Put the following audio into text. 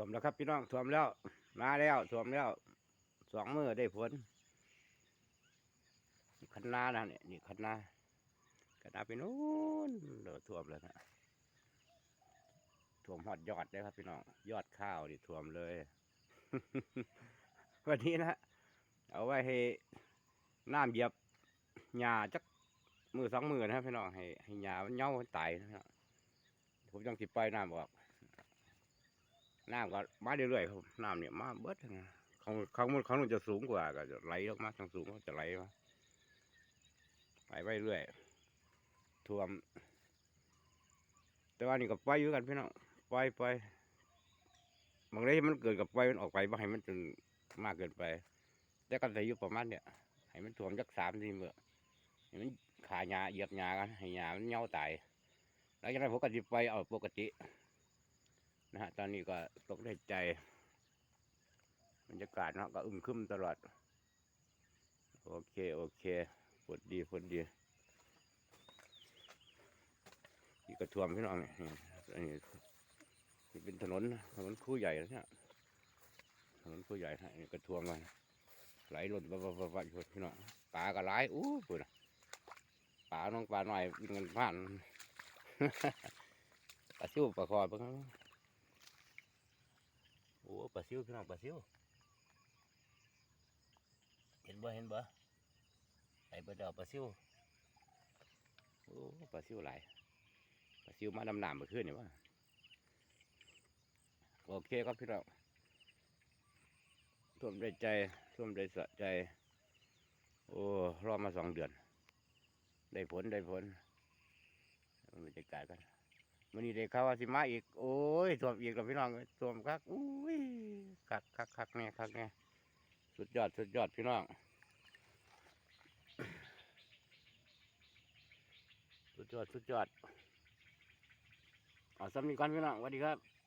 ท่วมแล้วครับพี่น้องท่วมแล้ว มาแล้วท่วมแล้ว สองมือได้ผลคันนานะเนี่ยนี่คันนาคันนาไปนู้นเดือท่วมเลยนะท่วมหอดยอดเลยครับพี่น้อง ยอดข้าวนี่ท่วมเลย วันนี้นะเอาไว้ให้น้ำเหยียบหญ้าจักมือสองมือนะครับพี่น้องให้ให้หญ้ามันเหย่ามันตายนะผมจังสิปล่อยน้ำออก น้ำก็มาเรื่อยๆครับน้ำเนี่ยมาเบิดนะของของมันของมันจะสูงกว่าก็จะไหลออกมาทางสูงก็จะไหลมาไหลไปเรื่อยท่วม แต่ว่านี่ก็ไปอยู่กันพี่น้องไปล่อยปบางทีมันเกิดกับไปมันออกไปบ่ให้มันจนมากเกินไป แต่ก็จะอยู่ประมาณเนี่ยให้มันท่วมจักสามทีเมื่อให้มันขาหญ้าเหยียบหญ้ากันให้หญ้ามันเหงาตายหลังจากนั้นผมก็จะไปเอาปกติ นะฮะตอนนี้ก็ตกได้ใจบรรยากาศเนาะก็อึมครึมตลอด โอเค โอเคฝนดีฝนดีนี่กระท่วมพี่น้องเนี่ยนี่อันนี้นี่เป็นถนนถนนคู่ใหญ่แล้วเนี่ยถนนคู่ใหญ่ฮะนี่กระท่วมมาไหลหล่นบ้าบ้าบ้าบ้าอยู่พี่น้องปลาก็หลายอู้ปุ่นปลาน้องปลาหน่อยวิ่งกันผ่านปลาซิวปลาคอเพิ่ง ปลาซิวพี่น้องปลาซิวเห็นบ่เห็นบ่ไอ้ปลาดอกปลาซิวโอ้ปลาซิวหลายปลาซิวมาดำน้ำมาขึ้นเนี่วะโอเคครับพี่น้องท่วมได้ใจท่วมได้สะใจ โอ้รอมาสองเดือน ได้ผลได้ผลบรรยากาศกัน มันนี่เด้ข่าว่าสิมาอีก โอ้ยท่วมอีกแล้วพี่น้องเอ้ยท่วมคักอุ้ยคักคักคักเนี่ยคักเนี่ยสุดยอดสุดยอดพี่น้อง สุดยอดสุดยอดเอาสำนีก่อนพี่น้องสวัสดีครับ